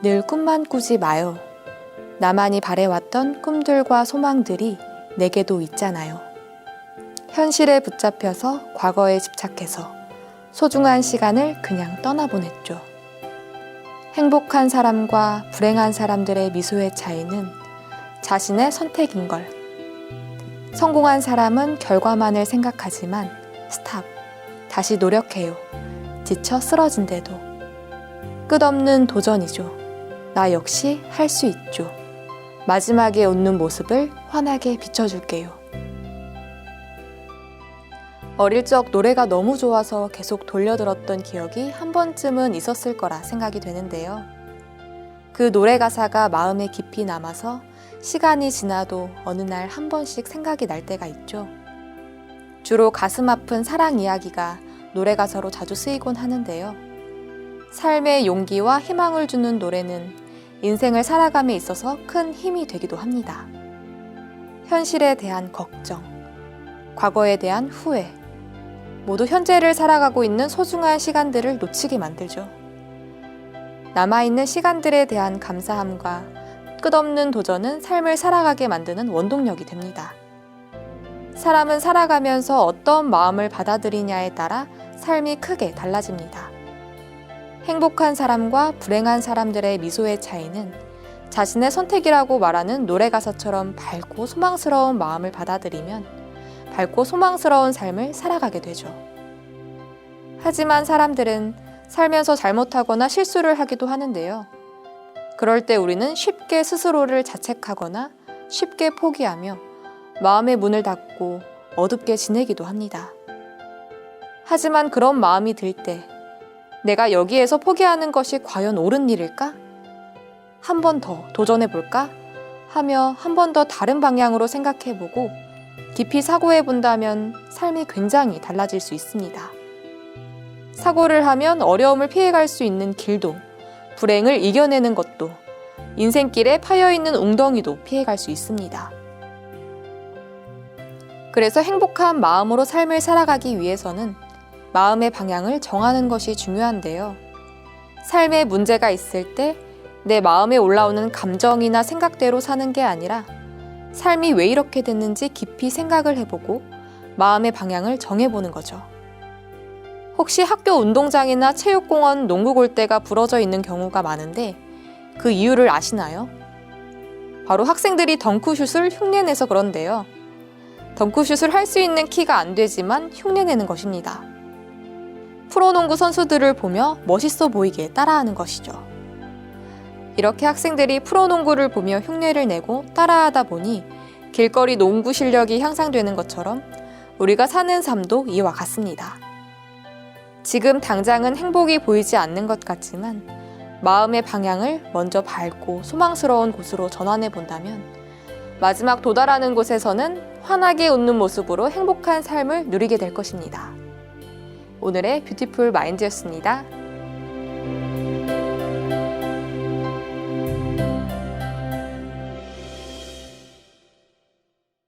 늘 꿈만 꾸지 마요. 나만이 바래왔던 꿈들과 소망들이 내게도 있잖아요. 현실에 붙잡혀서 과거에 집착해서 소중한 시간을 그냥 떠나보냈죠. 행복한 사람과 불행한 사람들의 미소의 차이는 자신의 선택인 걸. 성공한 사람은 결과만을 생각하지만 스탑. 다시 노력해요. 지쳐 쓰러진데도. 끝없는 도전이죠. 나 역시 할 수 있죠. 마지막에 웃는 모습을 환하게 비춰줄게요. 어릴 적 노래가 너무 좋아서 계속 돌려들었던 기억이 한 번쯤은 있었을 거라 생각이 되는데요. 그 노래 가사가 마음에 깊이 남아서 시간이 지나도 어느 날 한 번씩 생각이 날 때가 있죠. 주로 가슴 아픈 사랑 이야기가 노래 가사로 자주 쓰이곤 하는데요. 삶의 용기와 희망을 주는 노래는 인생을 살아감에 있어서 큰 힘이 되기도 합니다. 현실에 대한 걱정, 과거에 대한 후회, 모두 현재를 살아가고 있는 소중한 시간들을 놓치게 만들죠. 남아있는 시간들에 대한 감사함과 끝없는 도전은 삶을 살아가게 만드는 원동력이 됩니다. 사람은 살아가면서 어떤 마음을 받아들이냐에 따라 삶이 크게 달라집니다. 행복한 사람과 불행한 사람들의 미소의 차이는 자신의 선택이라고 말하는 노래 가사처럼 밝고 소망스러운 마음을 받아들이면 밝고 소망스러운 삶을 살아가게 되죠. 하지만 사람들은 살면서 잘못하거나 실수를 하기도 하는데요. 그럴 때 우리는 쉽게 스스로를 자책하거나 쉽게 포기하며 마음의 문을 닫고 어둡게 지내기도 합니다. 하지만 그런 마음이 들 때 내가 여기에서 포기하는 것이 과연 옳은 일일까? 한 번 더 도전해 볼까? 하며 한 번 더 다른 방향으로 생각해 보고 깊이 사고해 본다면 삶이 굉장히 달라질 수 있습니다. 사고를 하면 어려움을 피해갈 수 있는 길도, 불행을 이겨내는 것도, 인생길에 파여 있는 웅덩이도 피해갈 수 있습니다. 그래서 행복한 마음으로 삶을 살아가기 위해서는 마음의 방향을 정하는 것이 중요한데요. 삶에 문제가 있을 때 내 마음에 올라오는 감정이나 생각대로 사는 게 아니라 삶이 왜 이렇게 됐는지 깊이 생각을 해보고 마음의 방향을 정해보는 거죠. 혹시 학교 운동장이나 체육공원 농구 골대가 부러져 있는 경우가 많은데 그 이유를 아시나요? 바로 학생들이 덩크슛을 흉내내서 그런데요. 덩크슛을 할 수 있는 키가 안 되지만 흉내내는 것입니다. 프로농구 선수들을 보며 멋있어 보이게 따라하는 것이죠. 이렇게 학생들이 프로농구를 보며 흉내를 내고 따라하다 보니 길거리 농구 실력이 향상되는 것처럼 우리가 사는 삶도 이와 같습니다. 지금 당장은 행복이 보이지 않는 것 같지만 마음의 방향을 먼저 밝고 소망스러운 곳으로 전환해 본다면 마지막 도달하는 곳에서는 환하게 웃는 모습으로 행복한 삶을 누리게 될 것입니다. 오늘의 뷰티풀 마인드였습니다.